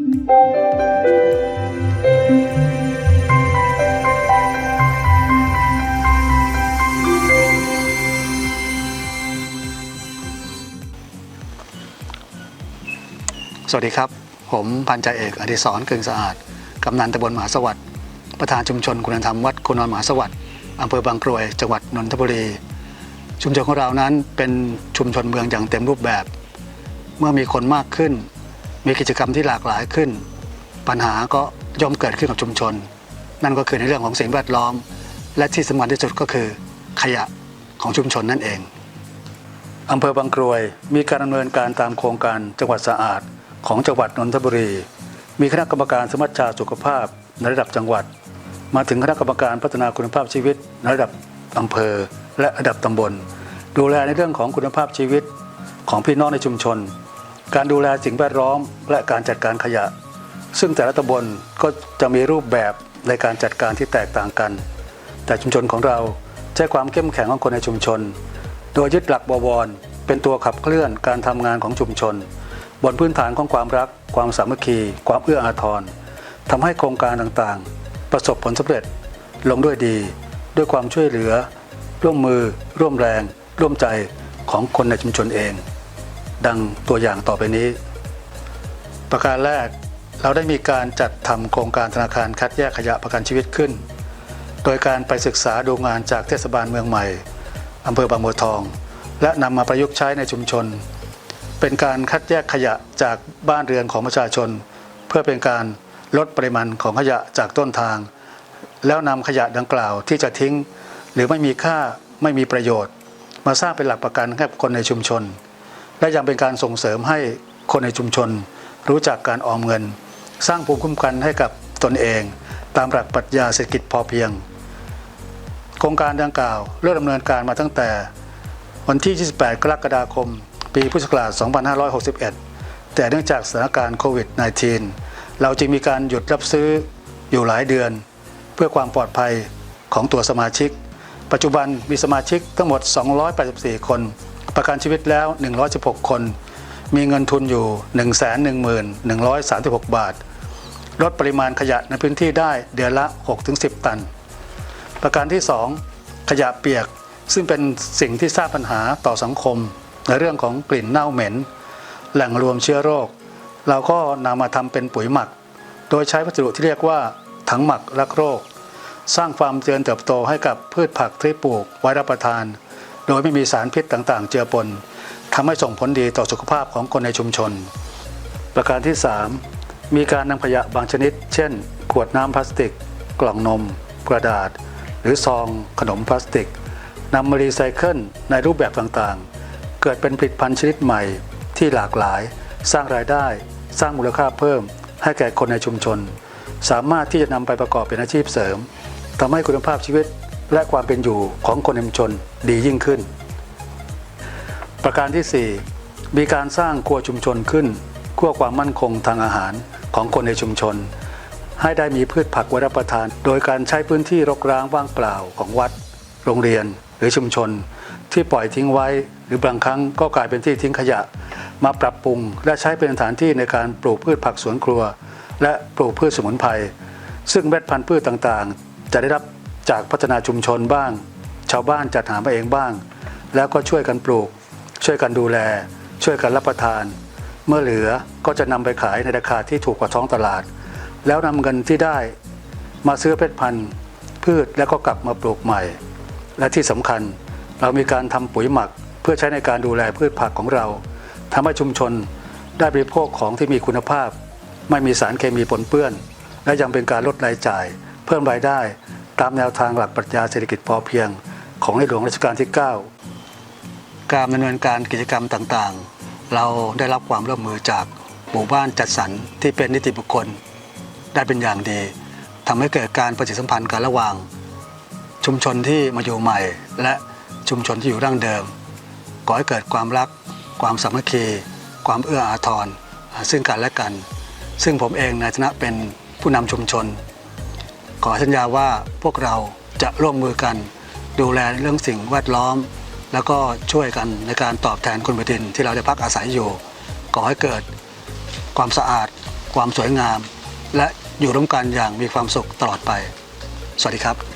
สวัสดีครับ ผมพันจ่าเอกอดิศรกึ่งสะอาด กำนันตำบลมหาสวัสดิ์ ประธานชุมชนคุณธรรมวัดคุณนอนมหาสวัสดิ์อำเภอบางกรวย จังหวัดนนทบุรี ชุมชนของเรานั้นเป็นชุมชนเมืองอย่างเต็มรูปแบบ เมื่อมีคนมากขึ้น มีกิจกรรมที่หลากหลายขึ้น ปัญหาก็ย่อมเกิดขึ้นกับชุมชน นั่นก็คือในเรื่องของสิ่งแวดล้อม และที่สำคัญที่สุดก็คือขยะของชุมชนนั่นเองอำเภอบางกรวยมีการดำเนินการตามโครงการจังหวัดสะอาดของจังหวัดนนทบุรี มีคณะกรรมการสมัชชาสุขภาพในระดับจังหวัด มาถึงคณะกรรมการพัฒนาคุณภาพชีวิตในระดับอำเภอและระดับตำบล ดูแลในเรื่องของคุณภาพชีวิตของพี่น้องในชุมชน การดูแลสิ่งแวดล้อม และการจัดการขยะ ซึ่งแต่ละตำบลก็จะมีรูปแบบในการจัดการที่แตกต่างกัน แต่ชุมชนของเราใช้ความเข้มแข็งของคนในชุมชน โดยยึดหลักบวร เป็นตัวขับเคลื่อนการทำงานของชุมชน บนพื้นฐานของความรัก ความสามัคคี ความเอื้ออาทรทำให้โครงการต่างๆ ประสบผลสำเร็จลงด้วยดี ด้วยความช่วยเหลือ ร่วมมือ ร่วมแรง ร่วมใจของคนในชุมชนเอง ดังตัวอย่างต่อไปนี้ ประการแรกเราได้มีการจัดทำโครงการธนาคารคัดแยกขยะประกันชีวิตขึ้น โดยการไปศึกษาดูงานจากเทศบาลเมืองใหม่อำเภอบางบัวทอง และนำมาประยุกต์ใช้ในชุมชน เป็นการคัดแยกขยะจากบ้านเรือนของประชาชน เพื่อเป็นการลดปริมาณของขยะจากต้นทาง แล้วนำขยะดังกล่าวที่จะทิ้ง หรือไม่มีค่าไม่มีประโยชน์ มาสร้างเป็นหลักประกันให้กับคนในชุมชน และยังเป็นการส่งเสริมให้คนในชุมชน รู้จักการออมเงิน สร้างภูมิคุ้มกันให้กับตนเอง ตามหลักปรัชญาเศรษฐกิจพอเพียง โครงการดังกล่าวเริ่มดำเนินการมาตั้งแต่ วันที่ 28 กรกฎาคม ปีพุทธศักราช 2561 แต่เนื่องจากสถานการณ์โควิด -19 เราจึงมีการหยุดรับซื้ออยู่หลายเดือน เพื่อความปลอดภัยของตัวสมาชิก ปัจจุบันมีสมาชิกทั้งหมด 284 คน ประกันชีวิตแล้ว 116 คน มีเงินทุนอยู่ 111,136 บาท ลดปริมาณขยะในพื้นที่ได้เดือนละ 6-10 ตัน ประการที่ 2 ขยะเปียกซึ่งเป็นสิ่งที่สร้างปัญหาต่อสังคม ในเรื่องของกลิ่นเน่าเหม็น แหล่งรวมเชื้อโรค เราก็นำมาทำเป็นปุ๋ยหมัก โดยใช้วัสดุที่เรียกว่าถังหมักรักโรค สร้างความเจริญเติบโตให้กับพืชผักที่ปลูกไว้รับประทาน โดยไม่มีสารพิษต่างๆ เจือปนทำให้ส่งผลดีต่อสุขภาพของคนในชุมชน ประการที่ 3 มีการนำขยะบางชนิด เช่น ขวดน้ำพลาสติก กล่องนม กระดาษ หรือซอง ขนมพลาสติกนำมารีไซเคิลในรูปแบบต่างๆ เกิดเป็นผลิตภัณฑ์ชนิดใหม่ที่หลากหลาย สร้างรายได้ สร้างมูลค่าเพิ่ม ให้แก่คนในชุมชน สามารถที่จะนำไปประกอบเป็นอาชีพเสริมทำให้คุณภาพชีวิต และความเป็นอยู่ของคนในชุมชนดียิ่งขึ้น ประการที่ 4 มีการสร้างครัวชุมชนขึ้นเพื่อความมั่นคงทางอาหารของคนในชุมชน ให้ได้มีพืชผักไว้รับประทาน โดยการใช้พื้นที่รกร้างว่างเปล่าของวัด โรงเรียนหรือชุมชน ที่ปล่อยทิ้งไว้ หรือบางครั้งก็กลายเป็นที่ทิ้งขยะ มาปรับปรุงและใช้เป็นสถานที่ในการปลูกพืชผักสวนครัว และปลูกพืชสมุนไพรซึ่งเม็ดพันธุ์พืชต่างๆ จะได้รับ จากพัฒนาชุมชนบ้าง ชาวบ้านจัดหามาเองบ้าง แล้วก็ช่วยกันปลูก ช่วยกันดูแล ช่วยกันรับประทาน เมื่อเหลือก็จะนำไปขายในราคาที่ถูกกว่าท้องตลาด แล้วนำเงินที่ได้มาซื้อเพชรพันธุ์ พืชแล้วก็กลับมาปลูกใหม่ และที่สำคัญเรามีการทำปุ๋ยหมัก เพื่อใช้ในการดูแลพืชผักของเราทำให้ชุมชนได้บริโภคของที่มีคุณภาพ ไม่มีสารเคมีปนเปื้อน และยังเป็นการลดรายจ่าย เพิ่มรายได้ ตามแนวทางหลักปรัชญาเศรษฐกิจพอเพียง ของในหลวงรัชกาลที่ 9 การดำเนินการกิจกรรมต่างๆ เราได้รับความร่วมมือจากหมู่บ้านจัดสรรที่เป็นนิติบุคคล ได้เป็นอย่างดีทำให้เกิดการประสิทธิสัมพันธ์กันระหว่าง ชุมชนที่มาอยู่ใหม่ และชุมชนที่อยู่ดั้งเดิมก่อให้เกิดความรัก ความสามัคคี ความเอื้ออาทรซึ่งกันและกัน ซึ่งผมเองในฐานะเป็นผู้นำชุมชน ขอสัญญาว่าพวกเราจะร่วมมือกัน ดูแลเรื่องสิ่งแวดล้อม แล้วก็ช่วยกันในการตอบแทนคุณแผ่นดินที่เราได้พักอาศัยอยู่ก่อให้เกิดความสะอาด ความสวยงาม และอยู่ร่วมกันอย่างมีความสุขตลอดไป สวัสดีครับ